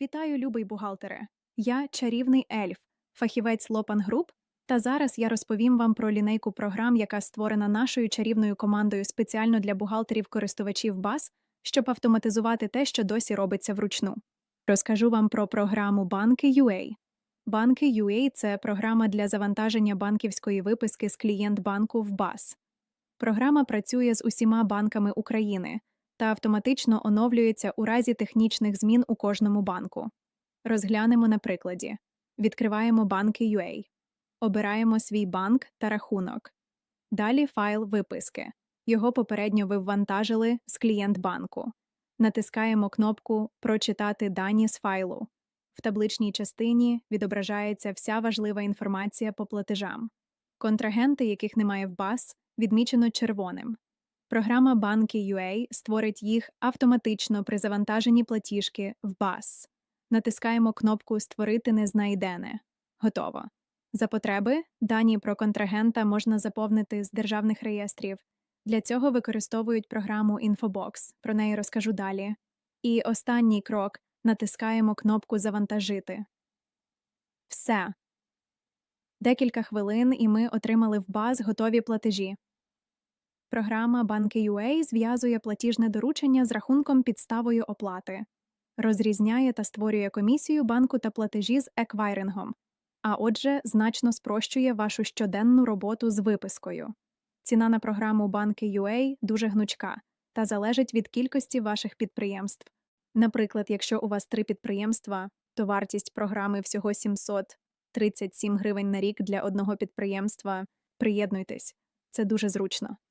Вітаю, любий бухгалтере! Я чарівний ельф, фахівець Лопан Груп, та зараз я розповім вам про лінейку програм, яка створена нашою чарівною командою спеціально для бухгалтерів-користувачів БАС, щоб автоматизувати те, що досі робиться вручну. Розкажу вам про програму Банки UA. Банки UA – це програма для завантаження банківської виписки з клієнт банку в БАС. Програма працює з усіма банками України та автоматично оновлюється у разі технічних змін у кожному банку. Розглянемо на прикладі. Відкриваємо банки UA. Обираємо свій банк та рахунок. Далі файл виписки. Його попередньо ви ввантажили з клієнт банку. Натискаємо кнопку Прочитати дані з файлу. В табличній частині відображається вся важлива інформація по платежам. Контрагенти, яких немає в БАС, відмічено червоним. Програма Банки UA створить їх автоматично при завантаженні платіжки в БАС. Натискаємо кнопку Створити незнайдене. Готово. За потреби дані про контрагента можна заповнити з державних реєстрів. Для цього використовують програму Infobox. Про неї розкажу далі. І останній крок натискаємо кнопку Завантажити. Все. Декілька хвилин, і ми отримали в баз готові платежі. Програма Банки зв'язує платіжне доручення з рахунком підставою оплати, розрізняє та створює комісію банку та платежі з еквайрингом, а отже, значно спрощує вашу щоденну роботу з випискою. Ціна на програму Банки UA дуже гнучка та залежить від кількості ваших підприємств. Наприклад, якщо у вас три підприємства, то вартість програми всього 737 гривень на рік для одного підприємства. Приєднуйтесь, це дуже зручно.